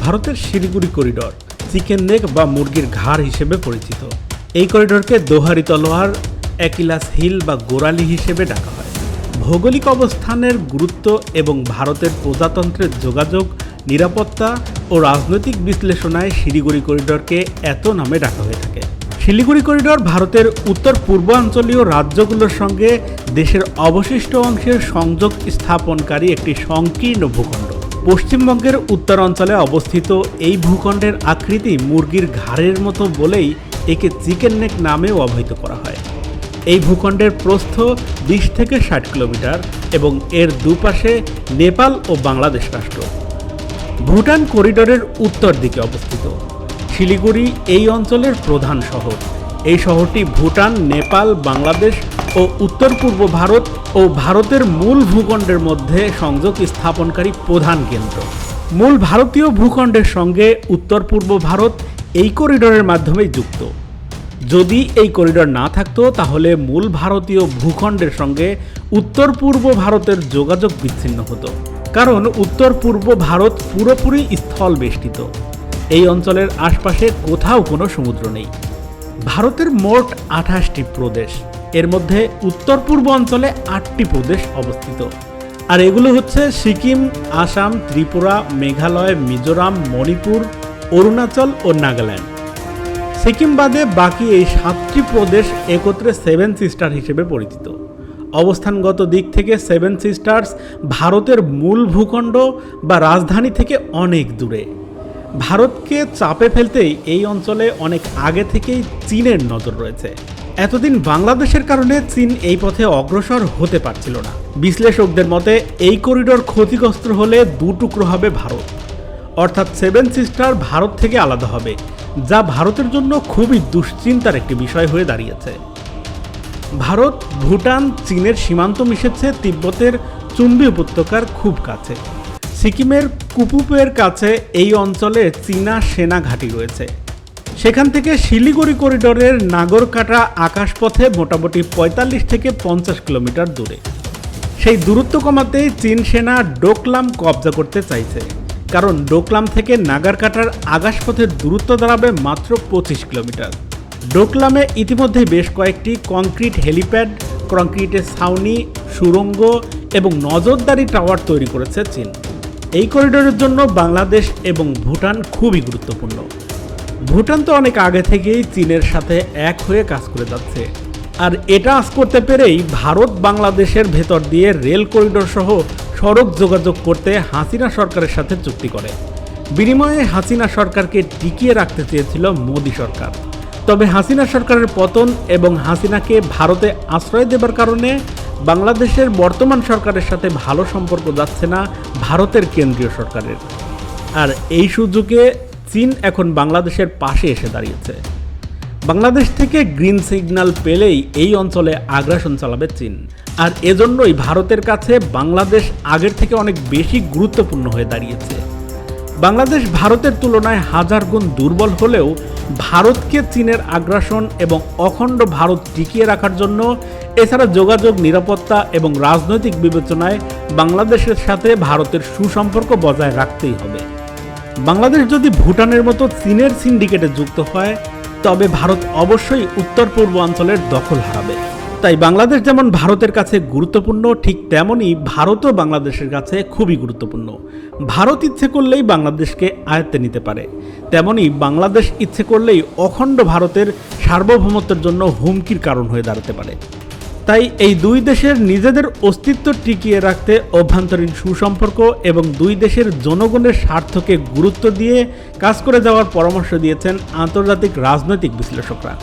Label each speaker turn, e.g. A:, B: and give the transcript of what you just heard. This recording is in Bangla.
A: ভারতের শিলিগুড়ি করিডর, চিকেন নেক বা মুরগির ঘাড় হিসেবে পরিচিত। এই করিডরকে দোহারি তলোয়ার, অ্যাকিলাস হিল বা গোরালি হিসেবে ডাকা হয়। ভৌগোলিক অবস্থানের গুরুত্ব এবং ভারতের প্রজাতন্ত্রের যোগাযোগ, নিরাপত্তা ও রাজনৈতিক বিশ্লেষণায় শিলিগুড়ি করিডরকে এত নামে ডাকা হয়ে থাকে। শিলিগুড়ি করিডর ভারতের উত্তর পূর্বাঞ্চলীয় রাজ্যগুলোর সঙ্গে দেশের অবশিষ্ট অংশের সংযোগ স্থাপনকারী একটি সংকীর্ণ ভূখণ্ড। পশ্চিমবঙ্গের উত্তরাঞ্চলে অবস্থিত এই ভূখণ্ডের আকৃতি মুরগির ঘাড়ের মতো বলেই একে চিকেন নেক নামেও অবহিত করা হয়। এই ভূখণ্ডের প্রস্থ বিশ থেকে ষাট কিলোমিটার এবং এর দুপাশে নেপাল ও বাংলাদেশ রাষ্ট্র। ভুটান করিডোরের উত্তর দিকে অবস্থিত। শিলিগুড়ি এই অঞ্চলের প্রধান শহর। এই শহরটি ভুটান, নেপাল, বাংলাদেশ ও উত্তর পূর্ব ভারত ও ভারতের মূল ভূখণ্ডের মধ্যে সংযোগ স্থাপনকারী প্রধান কেন্দ্র। মূল ভারতীয় ভূখণ্ডের সঙ্গে উত্তর পূর্ব ভারত এই করিডোরের মাধ্যমেই যুক্ত। যদি এই করিডর না থাকতো, তাহলে মূল ভারতীয় ভূখণ্ডের সঙ্গে উত্তর পূর্ব ভারতের যোগাযোগ বিচ্ছিন্ন হতো। কারণ উত্তর পূর্ব ভারত পুরোপুরি স্থল বেষ্টিত। এই অঞ্চলের আশপাশে কোথাও কোনো সমুদ্র নেই। ভারতের মোট আঠাশটি প্রদেশ। এর মধ্যে উত্তর পূর্ব অঞ্চলে আটটি প্রদেশ অবস্থিত। আর এগুলো হচ্ছে সিকিম, আসাম, ত্রিপুরা, মেঘালয়, মিজোরাম, মণিপুর, অরুণাচল ও নাগাল্যান্ড। সিকিম বাদে বাকি এই সাতটি প্রদেশ একত্রে সেভেন সিস্টার হিসেবে পরিচিত। অবস্থানগত দিক থেকে সেভেন সিস্টার্স ভারতের মূল ভূখণ্ড বা রাজধানী থেকে অনেক দূরে। ভারতকে চাপে ফেলতেই এই অঞ্চলে অনেক আগে থেকেই চীনের নজর রয়েছে। এতদিন বাংলাদেশের কারণে চীন এই পথে অগ্রসর হতে পারছিল না। বিশ্লেষকদের মতে, এই করিডোর ক্ষতিগ্রস্ত হলে দু টুকরো হবে ভারত। অর্থাৎ সেভেন সিস্টার ভারত থেকে আলাদা হবে, যা ভারতের জন্য খুবই দুশ্চিন্তার একটি বিষয় হয়ে দাঁড়িয়েছে। ভারত, ভুটান, চীনের সীমান্ত মিশেছে, তিব্বতের চুম্বি উপত্যকার খুব কাছে। সিকিমের কুপুপের কাছে এই অঞ্চলে চীনা সেনা ঘাঁটি রয়েছে। সেখান থেকে শিলিগুড়ি করিডোরের নাগরকাটা আকাশপথে মোটামুটি পঁয়তাল্লিশ থেকে পঞ্চাশ কিলোমিটার দূরে। সেই দূরত্ব কমাতেই চীন সেনা ডোকলাম কবজা করতে চাইছে। কারণ ডোকলাম থেকে নাগারকাটার আকাশপথের দূরত্ব দাঁড়াবে মাত্র পঁচিশ কিলোমিটার। ডোকলামে ইতিমধ্যে বেশ কয়েকটি কংক্রিট হেলিপ্যাড, কংক্রিটের ছাউনি সুড়ঙ্গ এবং নজরদারি টাওয়ার তৈরি করেছে চীন। এই করিডোরের জন্য বাংলাদেশ এবং ভুটান খুবই গুরুত্বপূর্ণ। ভুটান তো অনেক আগে থেকেই চীনের সাথে এক হয়ে কাজ করে যাচ্ছে। আর এটা আজ করতে পেরেই ভারত বাংলাদেশের ভেতর দিয়ে রেল করিডোর সহ সড়ক যোগাযোগ করতে হাসিনা সরকারের সাথে চুক্তি করে। বিনিময়ে হাসিনা সরকারকে টিকিয়ে রাখতে চেয়েছিল মোদী সরকার। তবে হাসিনা সরকারের পতন এবং হাসিনাকে ভারতে আশ্রয় দেবার কারণে বাংলাদেশের বর্তমান সরকারের সাথে ভালো সম্পর্ক যাচ্ছে না ভারতের কেন্দ্রীয় সরকারের। আর এই সুযোগে চীন এখন বাংলাদেশের পাশে এসে দাঁড়িয়েছে। বাংলাদেশ থেকে গ্রিন সিগন্যাল পেলেই এই অঞ্চলে আগ্রাসন চালাবে চীন। আর এজন্যই ভারতের কাছে বাংলাদেশ আগের থেকে অনেক বেশি গুরুত্বপূর্ণ হয়ে দাঁড়িয়েছে। বাংলাদেশ ভারতের তুলনায় হাজার গুণ দুর্বল হলেও ভারতকে চীনের আগ্রাসন এবং অখণ্ড ভারত টিকিয়ে রাখার জন্য এছাড়া যোগাযোগ, নিরাপত্তা এবং রাজনৈতিক বিবেচনায় বাংলাদেশের সাথে ভারতের সুসম্পর্ক বজায় রাখতেই হবে। বাংলাদেশ যদি ভুটানের মতো চীনের সিন্ডিকেটে যুক্ত হয়, তবে ভারত অবশ্যই উত্তর পূর্ব অঞ্চলের দখল হারাবে। তাই বাংলাদেশ যেমন ভারতের কাছে গুরুত্বপূর্ণ, ঠিক তেমনই ভারতও বাংলাদেশের কাছে খুবই গুরুত্বপূর্ণ। ভারত ইচ্ছে করলেই বাংলাদেশকে আয়ত্তে নিতে পারে। তেমনই বাংলাদেশ ইচ্ছে করলেই অখণ্ড ভারতের সার্বভৌমত্বের জন্য হুমকির কারণ হয়ে দাঁড়াতে পারে। তাই এই দুই দেশের নিজেদের অস্তিত্ব টিকিয়ে রাখতে অভ্যন্তরীণ সুসম্পর্ক এবং দুই দেশের জনগণের স্বার্থকে গুরুত্ব দিয়ে কাজ করে যাওয়ার পরামর্শ দিয়েছেন আন্তর্জাতিক রাজনৈতিক বিশ্লেষকরা।